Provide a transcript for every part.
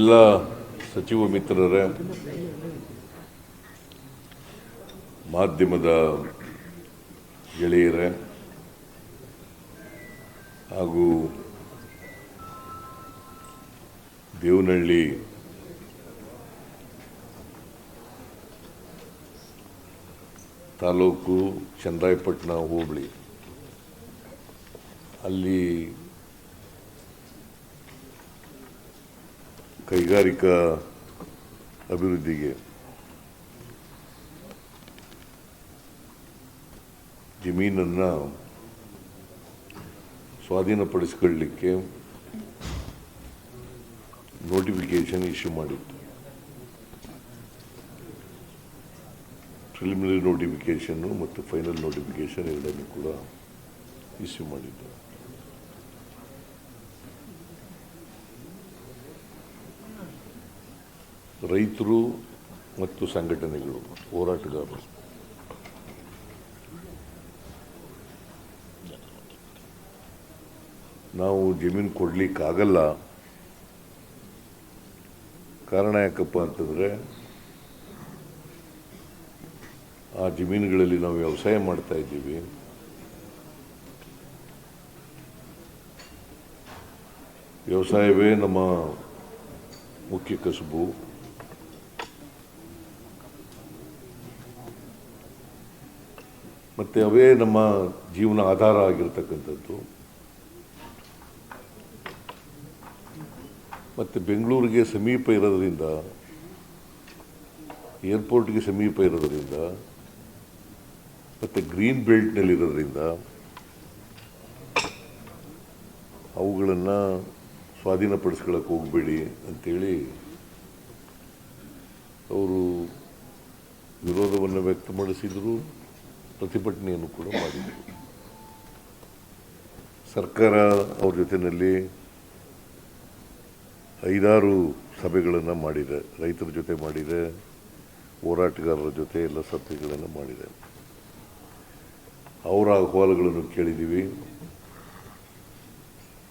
ಎಲ್ಲ ಸಚಿವ ಮಿತ್ರರೇ. ಮಾಧ್ಯಮದ ಗೆಳೆಯರೇ ಹಾಗೂ ದೇವನಹಳ್ಳಿ ತಾಲೂಕು ಚಂದ್ರಾಯಪಟ್ಟಣ ಹೋಬಳಿ. ಅಲ್ಲಿ ಕೈಗಾರಿಕಾ ಅಭಿವೃದ್ಧಿಗೆ ಜಮೀನನ್ನು ಸ್ವಾಧೀನಪಡಿಸ್ಕೊಳ್ಳಿಕ್ಕೆ ನೋಟಿಫಿಕೇಶನ್ ಇಶ್ಯೂ ಮಾಡಿತ್ತು. ಪ್ರಿಲಿಮಿನರಿ ನೋಟಿಫಿಕೇಶನ್ನು ಮತ್ತು ಫೈನಲ್ ನೋಟಿಫಿಕೇಶನ್ ಎರಡನ್ನೂ ಕೂಡ ಇಶ್ಯೂ ಮಾಡಿದ್ದು. ರೈತರು ಮತ್ತು ಸಂಘಟನೆಗಳು ಹೋರಾಟಗಾರರು ನಾವು ಜಮೀನು ಕೊಡಲಿಕ್ಕಾಗಲ್ಲ. ಕಾರಣ ಯಾಕಪ್ಪ ಅಂತಂದರೆ, ಆ ಜಮೀನುಗಳಲ್ಲಿ ನಾವು ವ್ಯವಸಾಯ ಮಾಡ್ತಾ ಇದ್ದೀವಿ. ವ್ಯವಸಾಯವೇ ನಮ್ಮ ಮುಖ್ಯ ಕಸುಬು. ಮತ್ತು ಅವೇ ನಮ್ಮ ಜೀವನ ಆಧಾರ ಆಗಿರತಕ್ಕಂಥದ್ದು. ಮತ್ತು ಬೆಂಗಳೂರಿಗೆ ಸಮೀಪ ಇರೋದರಿಂದ, ಏರ್ಪೋರ್ಟ್ಗೆ ಸಮೀಪ ಇರೋದರಿಂದ, ಮತ್ತು ಗ್ರೀನ್ ಬೆಲ್ಟ್ನಲ್ಲಿರೋದ್ರಿಂದ ಅವುಗಳನ್ನು ಸ್ವಾಧೀನಪಡಿಸ್ಕೊಳಕ್ಕೆ ಹೋಗಬೇಡಿ ಅಂಥೇಳಿ ಅವರು ವಿರೋಧವನ್ನು ವ್ಯಕ್ತಪಡಿಸಿದರು. ಪ್ರತಿಭಟನೆಯನ್ನು ಕೂಡ ಮಾಡಿದರು. ಸರ್ಕಾರ ಅವ್ರ ಜೊತೆಯಲ್ಲಿ ಐದಾರು ಸಭೆಗಳನ್ನು ಮಾಡಿದೆ. ರೈತರ ಜೊತೆ ಮಾಡಿದೆ, ಹೋರಾಟಗಾರರ ಜೊತೆ ಎಲ್ಲ ಸಭೆಗಳನ್ನು ಮಾಡಿದೆ. ಅವರ ಅಹವಾಲುಗಳನ್ನು ಕೇಳಿದ್ದೀವಿ.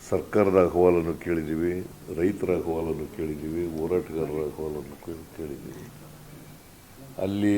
ಸರ್ಕಾರದ ಅಹವಾಲನ್ನು ಕೇಳಿದ್ದೀವಿ, ರೈತರ ಅಹವಾಲನ್ನು ಕೇಳಿದ್ದೀವಿ, ಹೋರಾಟಗಾರರ ಅಹವಾಲನ್ನು ಕೇಳಿದ್ದೀವಿ. ಅಲ್ಲಿ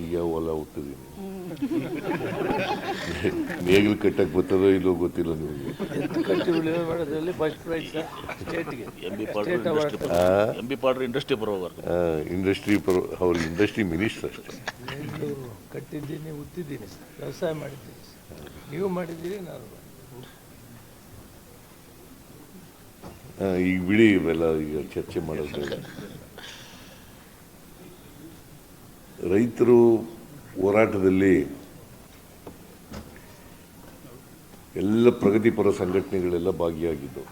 ಈಗ ಹೊಲ ಹೋಗ್ತಿದ್ದೀನಿ ನೇಗಿಲು ಕಟ್ಟಕ್ಕೆ ಬರ್ತದೋ ಇಲ್ಲೋ ಗೊತ್ತಿಲ್ಲ ನಿಮಗೆ. ಎತ್ತು ಕಟ್ಟಿ ಉಳಿಮೆ ಮಾಡೋದ್ರಲ್ಲಿ ಫಸ್ಟ್ ಪ್ರೈಸ್ ಸ್ಟೇಟ್ಗೆ ಎಂ ಬಿ ಪಾಡ್ರಿ ಇಂಡಸ್ಟ್ರಿ ಎಂ ಬಿ ಪಾಡ್ರಿ ಇಂಡಸ್ಟ್ರಿ ಪರ ಅವ್ರ ಇಂಡಸ್ಟ್ರಿ ಮಿನಿಸ್ಟರ್ ಅಷ್ಟೇ. ಕಟ್ಟಿದ್ದೀನಿ ಉತ್ತಿದ್ದೀನಿ ವ್ಯವಸಾಯ ಮಾಡಿದ್ದೀನಿ. ನೀವು ಮಾಡಿದ್ದೀರಿ ನಾನು ಆ, ಈಗ ಬಿಡಿ ಇವೆಲ್ಲ ಈಗ ಚರ್ಚೆ ಮಾಡೋದು ಬೇಡ ರೈತರು ಹೋರಾಟದಲ್ಲಿ ಎಲ್ಲ ಪ್ರಗತಿಪರ ಸಂಘಟನೆಗಳೆಲ್ಲ ಭಾಗಿಯಾಗಿದ್ದವು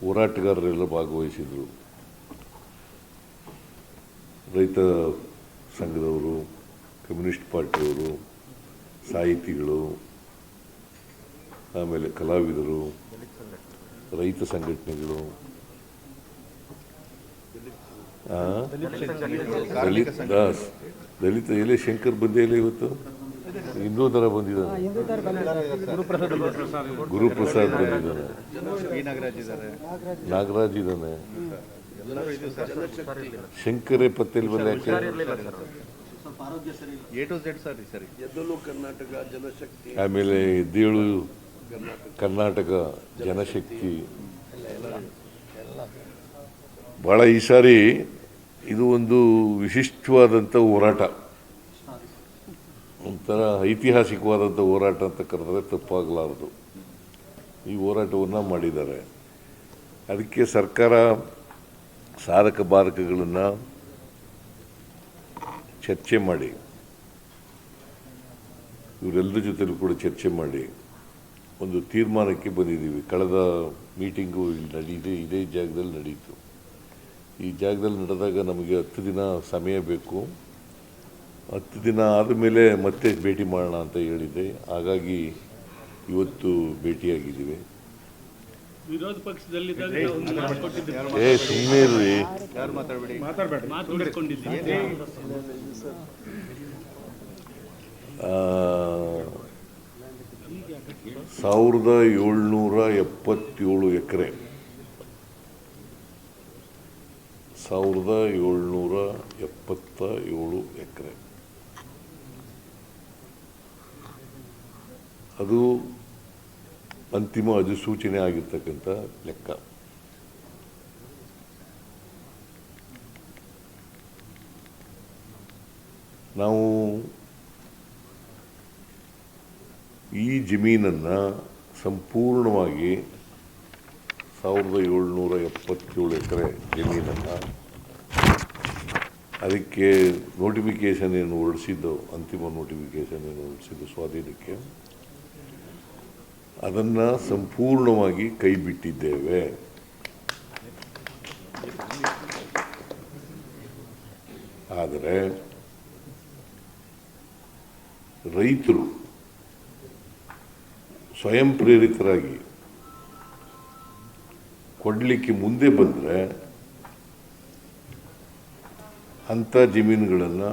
ಹೋರಾಟಗಾರರೆಲ್ಲ ಭಾಗವಹಿಸಿದರು ರೈತ ಸಂಘದವರು, ಕಮ್ಯುನಿಸ್ಟ್ ಪಾರ್ಟಿಯವರು, ಸಾಹಿತಿಗಳು, ಆಮೇಲೆ ಕಲಾವಿದರು, ರೈತ ಸಂಘಟನೆಗಳು? ದಲಿತ ದಾಸ್ ದಲಿತ ಎಲೆ ಶಂಕರ್ ಬಂದೇ ಇಲ್ಲ ಇವತ್ತು? ಹಿಂದೂ ದರ ಬಂದಿದ್ದಾನೆ ಗುರುಪ್ರಸಾದ್ ಬಂದಿದ್ದಾನೆ ನಾಗರಾಜ್ ಇದ್ದಾನೆ. ಶಂಕರೇ ಪತ್ತೇಲ್ ಬಂದ ಯಾಕೆ? ಎ ಟು ಝೆಡ್ ಸರ್ ಸರಿ. ಆಮೇಲೆ ದೇಳು ಕರ್ನಾಟಕ ಜನಶಕ್ತಿ. ಬಹಳ ಈ ಸಾರಿ ಇದು ಒಂದು ವಿಶಿಷ್ಟವಾದಂಥ ಹೋರಾಟ. ಒಂಥರ ಐತಿಹಾಸಿಕವಾದಂಥ ಹೋರಾಟ ಅಂತ ಕರೆದ್ರೆ ತಪ್ಪಾಗಲಾರದು. ಈ ಹೋರಾಟವನ್ನು ಮಾಡಿದ್ದಾರೆ. ಅದಕ್ಕೆ ಸರ್ಕಾರ ಸಾಧಕ ಬಾಧಕಗಳನ್ನು ಚರ್ಚೆ ಮಾಡಿ, ಇವರೆಲ್ಲರ ಜೊತೆಲೂ ಕೂಡ ಚರ್ಚೆ ಮಾಡಿ, ಒಂದು ತೀರ್ಮಾನಕ್ಕೆ ಬಂದಿದ್ದೀವಿ. ಕಳೆದ ಮೀಟಿಂಗು ಇಲ್ಲಿ ನಡೀದೆ, ಇದೇ ಜಾಗದಲ್ಲಿ ನಡೀತು. ಈ ಜಾಗದಲ್ಲಿ ನಡೆದಾಗ ನಮಗೆ ಹತ್ತು ದಿನ ಸಮಯ ಬೇಕು. ಹತ್ತು ದಿನ ಆದಮೇಲೆ ಮತ್ತೆ ಭೇಟಿ ಮಾಡೋಣ ಅಂತ ಹೇಳಿದ್ದೆ. ಹಾಗಾಗಿ ಇವತ್ತು ಭೇಟಿಯಾಗಿದ್ದೀವಿ. ವಿರೋಧ ಪಕ್ಷದಲ್ಲಿ ಏ ಸುಮ್ಮನೆ ಇರ್ರಿ. ಸಾವಿರದ ಏಳ್ನೂರ ಎಪ್ಪತ್ತೇಳು ಎಕರೆ. ಸಾವಿರದ ಏಳ್ನೂರ ಎಪ್ಪತ್ತ ಏಳು ಎಕರೆ. ಅದು ಅಂತಿಮ ಅಧಿಸೂಚನೆ ಆಗಿರ್ತಕ್ಕಂಥ ಲೆಕ್ಕ. ನಾವು ಈ ಜಮೀನನ್ನು ಸಂಪೂರ್ಣವಾಗಿ ಸಾವಿರದ ಏಳ್ನೂರ ಎಪ್ಪತ್ತೇಳು ಎಕರೆ ಜಮೀನನ್ನು ಅದಕ್ಕೆ ನೋಟಿಫಿಕೇಶನ್ ಏನು ಹೊರಡಿಸಿದ್ದು ಅಂತಿಮ ನೋಟಿಫಿಕೇಶನ್ ಏನು ಹೊರಡಿಸಿದ್ದು ಸ್ವಾಧೀನಕ್ಕೆ. ಅದನ್ನು ಸಂಪೂರ್ಣವಾಗಿ ಕೈ ಬಿಟ್ಟಿದ್ದೇವೆ ಆದರೆ ರೈತರು ಸ್ವಯಂ ಪ್ರೇರಿತರಾಗಿ ಕೊಡಲಿಕ್ಕೆ ಮುಂದೆ ಬಂದರೆ ಅಂಥ ಜಮೀನುಗಳನ್ನು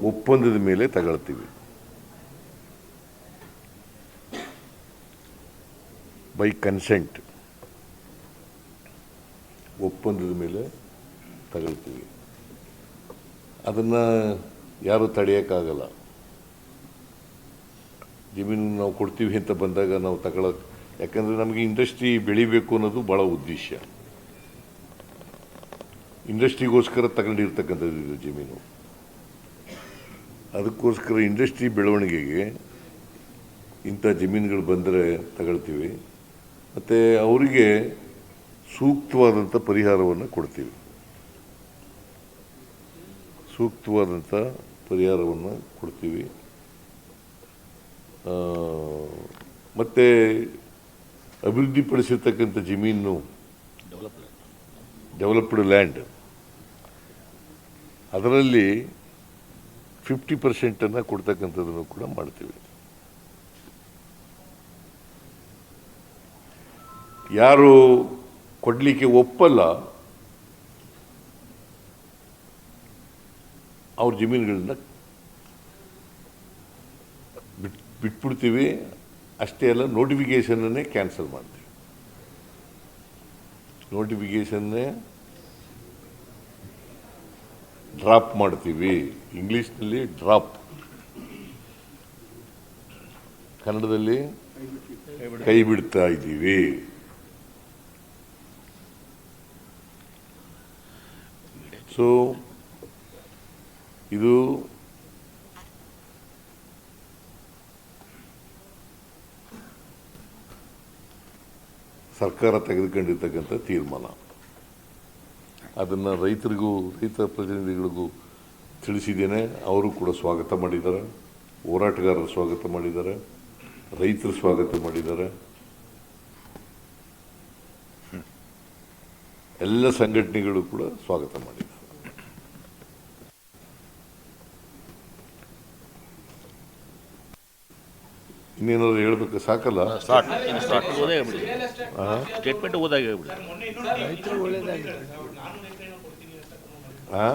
ಒಪ್ಪಂದದ ಮೇಲೆ ತಗೊಳ್ತೀವಿ. ಬೈ ಕನ್ಸೆಂಟ್ ಒಪ್ಪಂದದ ಮೇಲೆ ತಗೊಳ್ತೀವಿ. ಅದನ್ನು ಯಾರೂ ತಡೆಯೋಕ್ಕಾಗಲ್ಲ. ಜಮೀನು ನಾವು ಕೊಡ್ತೀವಿ ಅಂತ ಬಂದಾಗ ನಾವು ತಗೊಳಕ್ಕೆ ಯಾಕಂದರೆ ನಮಗೆ ಇಂಡಸ್ಟ್ರಿ ಬೆಳಿಬೇಕು ಅನ್ನೋದು ಭಾಳ ಉದ್ದೇಶ. ಇಂಡಸ್ಟ್ರಿಗೋಸ್ಕರ ತಗೊಂಡಿರ್ತಕ್ಕಂಥದ್ದು ಇದು ಜಮೀನು. ಅದಕ್ಕೋಸ್ಕರ ಇಂಡಸ್ಟ್ರಿ ಬೆಳವಣಿಗೆಗೆ ಇಂಥ ಜಮೀನುಗಳು ಬಂದರೆ ತಗೊಳ್ತೀವಿ. ಮತ್ತು ಅವರಿಗೆ ಸೂಕ್ತವಾದಂಥ ಪರಿಹಾರವನ್ನು ಕೊಡ್ತೀವಿ. ಸೂಕ್ತವಾದಂಥ ಪರಿಹಾರವನ್ನು ಕೊಡ್ತೀವಿ. ಮತ್ತು ಮತ್ತೆ ಅಭಿವೃದ್ಧಿಪಡಿಸಿರ್ತಕ್ಕಂಥ ಜಮೀನು ಡೆವಲಪ್ಡ್ ಲ್ಯಾಂಡ್ ಅದರಲ್ಲಿ ಫಿಫ್ಟಿ ಪರ್ಸೆಂಟನ್ನು ಕೊಡ್ತಕ್ಕಂಥದ್ದನ್ನು ಕೂಡ ಮಾಡ್ತೀವಿ. ಯಾರು ಕೊಡಲಿಕ್ಕೆ ಒಪ್ಪಲ್ಲ, ಅವ್ರ ಜಮೀನುಗಳನ್ನ ಬಿಟ್, ಬಿಟ್ಬಿಡ್ತೀವಿ. ಅಷ್ಟೇ ಅಲ್ಲ ನೋಟಿಫಿಕೇಷನನ್ನೇ ಕ್ಯಾನ್ಸಲ್ ಮಾಡ್ತೀವಿ. ನೋಟಿಫಿಕೇಷನ್ನೇ ಡ್ರಾಪ್ ಮಾಡ್ತೀವಿ. ಇಂಗ್ಲೀಷ್ನಲ್ಲಿ ಡ್ರಾಪ್. ಕನ್ನಡದಲ್ಲಿ ಕೈ ಬಿಡ್ತಾ ಇದ್ದೀವಿ. ಸೊ ಇದು ಸರ್ಕಾರ ತೆಗೆದುಕೊಂಡಿರ್ತಕ್ಕಂಥ ತೀರ್ಮಾನ. ಅದನ್ನು ರೈತರಿಗೂ, ರೈತ ಪ್ರತಿನಿಧಿಗಳಿಗೂ ತಿಳಿಸಿದ್ದೇನೆ. ಅವರು ಕೂಡ ಸ್ವಾಗತ ಮಾಡಿದ್ದಾರೆ. ಹೋರಾಟಗಾರರು ಸ್ವಾಗತ ಮಾಡಿದ್ದಾರೆ. ರೈತರು ಸ್ವಾಗತ ಮಾಡಿದ್ದಾರೆ. ಎಲ್ಲ ಸಂಘಟನೆಗಳು ಕೂಡ ಸ್ವಾಗತ ಮಾಡಿದ್ದಾರೆ. ಇನ್ನೇನಾದ್ರು ಹೇಳ್ಬೇಕು ಸಾಕಲ್ಲ? ಸ್ಟೇಟ್ಮೆಂಟ್ ಸ್ಟೇಟ್ಮೆಂಟ್ ಓದಾಗ ಹೇಳ್ಬಿಡಿ. ಆ?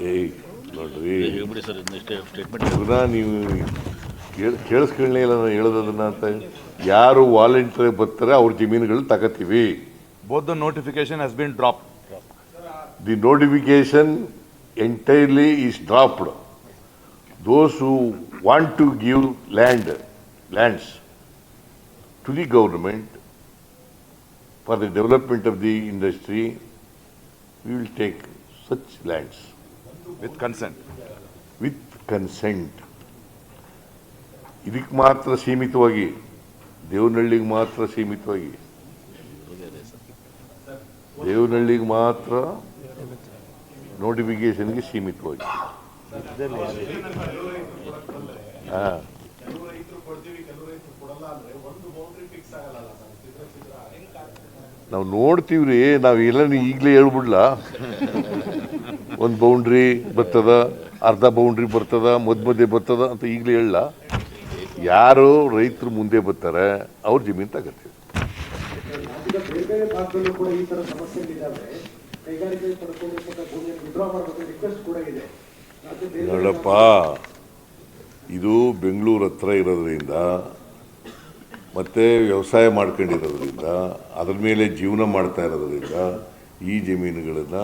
ಏಯ್ ನೋಡ್ರಿ. ಹೇಳ್ಬಿಡಿ ಸರ್ ಸ್ಟೇಟ್ಮೆಂಟ್ ಪುನಃ ನೀವು ಕೇಳ್- ಕೇಳಿಸ್ಕೊಳ್ಳೇ ಇಲ್ಲ ನಾನು ಹೇಳೋದನ್ನ ಅಂತ. ಯಾರು ವಾಲಂಟಿಯರ್ ಬರ್ತಾರೆ ಅವ್ರ ಜಮೀನುಗಳು ತಗತೀವಿ. Both notification has been drop. The notification entirely is dropped those who want to give land lands to the government for the development of the industry we will take such lands With consent. With consent ಇದಕ್ಕೆ ಮಾತ್ರ ಸೀಮಿತವಾಗಿ ದೇವನಹಳ್ಳಿಗೆ ಮಾತ್ರ ಸೀಮಿತವಾಗಿ. ದೇವನಹಳ್ಳಿಗೆ ಮಾತ್ರ ನೋಟಿಫಿಕೇಶನ್ಗೆ ಸೀಮಿತವಾಗಿ. ಹಾ. ನಾವು ನೋಡ್ತೀವ್ರಿ ನಾವು ಎಲ್ಲ ಈಗಲೇ ಹೇಳ್ಬಿಡ್ಲ. ಒಂದು ಬೌಂಡ್ರಿ ಬರ್ತದ ಅರ್ಧ ಬೌಂಡ್ರಿ ಬರ್ತದ ಮಧ್ಯ ಮಧ್ಯೆ ಬರ್ತದ ಅಂತ ಈಗಲೇ ಹೇಳಲ್ಲ. ಯಾರು ರೈತರು ಮುಂದೆ ಬರ್ತಾರೆ ಅವ್ರ ಜಮೀನು ತಗತ್ತೀವಿ ಈಗ ಬೇರೆ ಬೇರೆ ಭಾಗದಲ್ಲೂ ಕೂಡ ಈ ತರ ಸಮಸ್ಯೆಗಳಿದ್ದಾವೆ. ಕೈಗಾರಿಕೆ ನೋಡಪ್ಪ ಇದು ಬೆಂಗಳೂರು ಹತ್ರ ಇರೋದ್ರಿಂದ ಮತ್ತೆ ವ್ಯವಸಾಯ ಮಾಡ್ಕೊಂಡಿರೋದ್ರಿಂದ ಅದ್ರ ಮೇಲೆ ಜೀವನ ಮಾಡ್ತಾ ಇರೋದ್ರಿಂದ ಈ ಜಮೀನುಗಳನ್ನು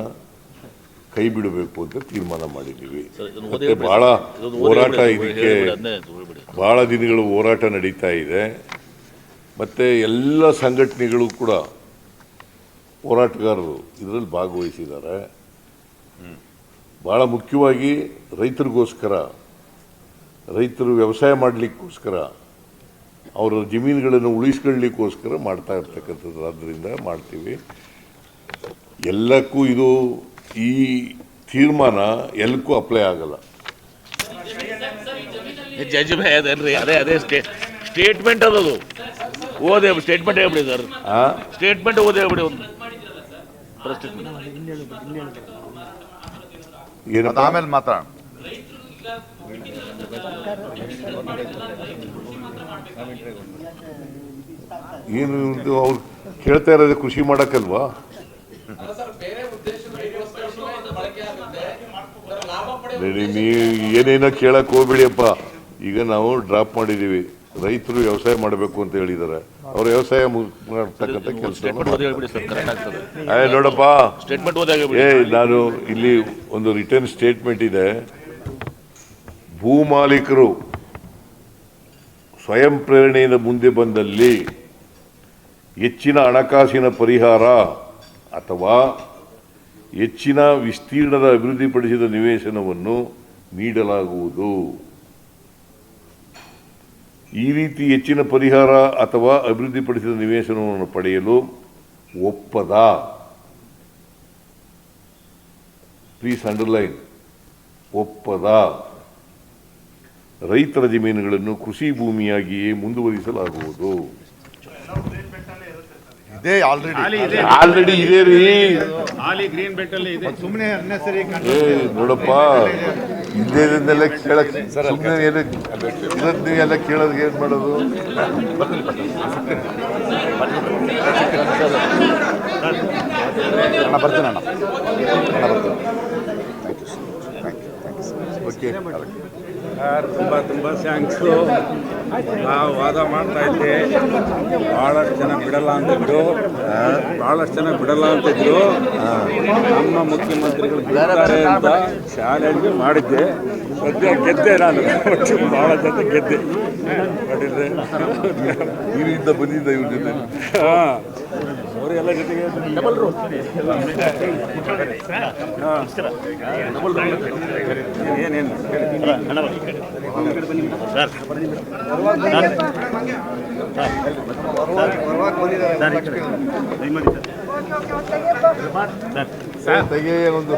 ಕೈ ಬಿಡಬೇಕು ಅಂತ ತೀರ್ಮಾನ ಮಾಡಿದ್ದೀವಿ. ಮತ್ತೆ ಭಾಳ ಹೋರಾಟ ಇದಕ್ಕೆ. ಭಾಳ ದಿನಗಳು ಹೋರಾಟ ನಡೀತಾ ಇದೆ. ಮತ್ತು ಎಲ್ಲ ಸಂಘಟನೆಗಳು ಕೂಡ ಹೋರಾಟಗಾರರು ಇದರಲ್ಲಿ ಭಾಗವಹಿಸಿದ್ದಾರೆ. ಭಾಳ ಮುಖ್ಯವಾಗಿ ರೈತರಿಗೋಸ್ಕರ ರೈತರು ವ್ಯವಸಾಯ ಮಾಡಲಿಕ್ಕೋಸ್ಕರ ಅವರ ಜಮೀನುಗಳನ್ನು ಉಳಿಸ್ಕೊಳ್ಳಿಕ್ಕೋಸ್ಕರ ಮಾಡ್ತಾ ಇರ್ತಕ್ಕಂಥದ್ದು ಆದ್ದರಿಂದ ಮಾಡ್ತೀವಿ. ಎಲ್ಲಕ್ಕೂ ಇದು ಈ ತೀರ್ಮಾನ ಎಲ್ಲಕ್ಕೂ ಅಪ್ಲೈ ಆಗಲ್ಲ. ಜಜ್ ಭಯ ಅದೇ ಅದೇ ಸ್ಟೇ ಸ್ಟೇಟ್ಮೆಂಟ್ ಅದದು. ಓದೇ ಸ್ಟೇಟ್ಮೆಂಟ್ ಹೇಳ್ಬಿಡಿ ಸರ್? ಸ್ಟೇಟ್ಮೆಂಟ್ ಓದೇ ಹೇಳ್ಬಿಡಿ ಒಂದು. ಅದು ಏನಪ್ಪ? ಆಮೇಲೆ ಮಾತ್ರ ಏನು ಇದು ಅವ್ರು ಕೇಳ್ತಾ ಇರೋದೇ ಕೃಷಿ ಮಾಡಕ್ಕಲ್ವಾ? ನೀವು ಏನೇನೋ ಕೇಳಕ್ ಹೋಗ್ಬಿಡಿಯಪ್ಪ ಈಗ ನಾವು ಡ್ರಾಪ್ ಮಾಡಿದೀವಿ. ರೈತರು ವ್ಯವಸಾಯ ಮಾಡಬೇಕು ಅಂತ ಹೇಳಿದ್ದಾರೆ. ಅವ್ರು ವ್ಯವಸಾಯ ಮಾಡ್ತಕ್ಕಂಥ ಕೆಲಸ ಅದೇ ನೋಡಪ್ಪ. ಏ ನಾನು ಇಲ್ಲಿ ಒಂದು ರಿಟರ್ನ್ ಸ್ಟೇಟ್ಮೆಂಟ್ ಇದೆ. ಭೂ ಮಾಲೀಕರು ಸ್ವಯಂ ಪ್ರೇರಣೆಯಿಂದ ಮುಂದೆ ಬಂದಲ್ಲಿ ಹೆಚ್ಚಿನ ಹಣಕಾಸಿನ ಪರಿಹಾರ ಅಥವಾ ಹೆಚ್ಚಿನ ವಿಸ್ತೀರ್ಣದ ಅಭಿವೃದ್ಧಿಪಡಿಸಿದ ನಿವೇಶನವನ್ನು ನೀಡಲಾಗುವುದು. ಈ ರೀತಿ ಹೆಚ್ಚಿನ ಪರಿಹಾರ ಅಥವಾ ಅಭಿವೃದ್ಧಿಪಡಿಸಿದ ನಿವೇಶನವನ್ನು ಪಡೆಯಲು ಒಪ್ಪದ. ಪ್ಲೀಸ್ ಅಂಡರ್ಲೈನ್ ಒಪ್ಪದ. ರೈತರ ಜಮೀನುಗಳನ್ನು ಕೃಷಿ ಭೂಮಿಯಾಗಿಯೇ ಮುಂದುವರಿಸಲಾಗುವುದು. ಇದೇ ಆಲ್ರೆಡಿ ಆಲ್ರೆಡಿ ಇದೆ. ರೀ. ಹಾಲಿ ಗ್ರೀನ್ ಬೆಲ್ಟ್ ಅಲ್ಲಿ ಇದೆ. ಸುಮ್ಮನೆ ನೋಡಪ್ಪ. ಇದ್ದೇದನ್ನೆಲ್ಲ ಕೇಳಕ್ ಸುಮ್ಮನೆ ಏನಕ್ಕೆ ಕೇಳೋದಕ್ಕೆ ಏನು ಮಾಡೋದು ಬರ್ತೀನಿ ಅಣ್ಣ ಬರ್ತೀನಿ ಓಕೆ ಸರ್ ತುಂಬ ತುಂಬ ಥ್ಯಾಂಕ್ಸು ನಾವು ವಾದ ಮಾಡ್ತಾ ಇದ್ದೆ. ಭಾಳಷ್ಟು ಜನ ಬಿಡಲ್ಲ ಅಂತಿದ್ರು ಭಾಳಷ್ಟು ಜನ ಬಿಡಲ್ಲ ಅಂತಿದ್ರು ನಮ್ಮ ಮುಖ್ಯಮಂತ್ರಿಗಳು ಬಿಡ್ತಾರೆ ಅಂತ ಚಾಲೆಂಜ್ ಮಾಡಿದ್ದೆ. ಸದ್ಯ ಗೆದ್ದೆ ನಾನು. ಭಾಳ ಜನ ಗೆದ್ದೆ. ಮಾಡಿದ್ರೆ ಇದರಿಂದ ಬಂದಿದ್ದ ಇವ್ರ ಜೊತೆ? ಹಾಂ. ಅವರೆಲ್ಲ ಜೊತೆಗೆ ಡಬಲ್ ರೋಡ್ ಏನೇನು? ತೆಗೆಯ ಒಂದು.